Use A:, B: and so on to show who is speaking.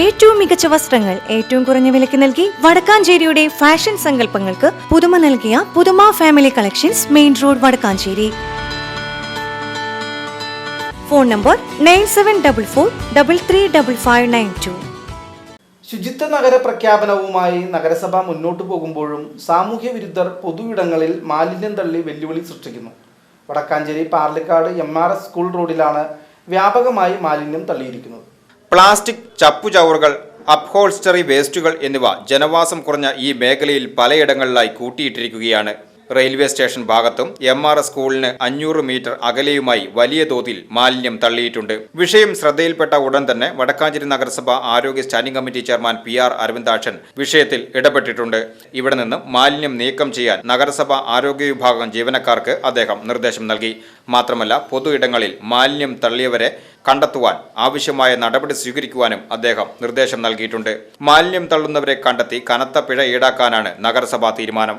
A: ഏറ്റവും മികച്ച വസ്ത്രങ്ങൾ ഏറ്റവും കുറഞ്ഞ വിലയ്ക്ക് നൽകി വടക്കാഞ്ചേരിയുടെ ഫാഷൻ സങ്കല്പങ്ങൾക്ക് പുതുമ നൽകിയ പുതുമ family collections main road Vadakkanchery. Phone number nine seven double four double three double five nine two
B: ശുചിത്വ നഗര പ്രഖ്യാപനവുമായി നഗരസഭ മുന്നോട്ടു പോകുമ്പോഴും സാമൂഹ്യ വിരുദ്ധർ പൊതുയിടങ്ങളിൽ മാലിന്യം തള്ളി വെല്ലുവിളി സൃഷ്ടിക്കുന്നു. Vadakkanchery Parlikad M R S school റോഡിലാണ് വ്യാപകമായി മാലിന്യം തള്ളിയിരിക്കുന്നത്.
C: പ്ലാസ്റ്റിക് ചപ്പുചവറുകൾ അപ്ഹോൾസ്റ്ററി വേസ്റ്റുകൾ എന്നിവ ജനവാസം കുറഞ്ഞ ഈ മേഖലയിൽ പലയിടങ്ങളിലായി കൂട്ടിയിട്ടിരിക്കുകയാണ്. റെയിൽവേ സ്റ്റേഷൻ ഭാഗത്തും എം ആർ എസ് സ്കൂളിന് അഞ്ഞൂറ് മീറ്റർ അകലെയുമായി വലിയ തോതിൽ മാലിന്യം തള്ളിയിട്ടുണ്ട്. വിഷയം ശ്രദ്ധയിൽപ്പെട്ട ഉടൻ തന്നെ വടക്കാഞ്ചേരി നഗരസഭ ആരോഗ്യ standing committee chairman P R Aravindakshan വിഷയത്തിൽ ഇടപെട്ടിട്ടുണ്ട്. ഇവിടെ നിന്ന് മാലിന്യം നീക്കം ചെയ്യാൻ നഗരസഭ ആരോഗ്യ വിഭാഗം ജീവനക്കാർക്ക് അദ്ദേഹം നിർദ്ദേശം നൽകി. മാത്രമല്ല പൊതു ഇടങ്ങളിൽ മാലിന്യം തള്ളിയവരെ കണ്ടെത്തുവാൻ ആവശ്യമായ നടപടി സ്വീകരിക്കുവാനും അദ്ദേഹം നിർദ്ദേശം നൽകിയിട്ടുണ്ട്. മാലിന്യം തള്ളുന്നവരെ കണ്ടെത്തി കനത്ത പിഴ ഈടാക്കാനാണ് നഗരസഭാ തീരുമാനം.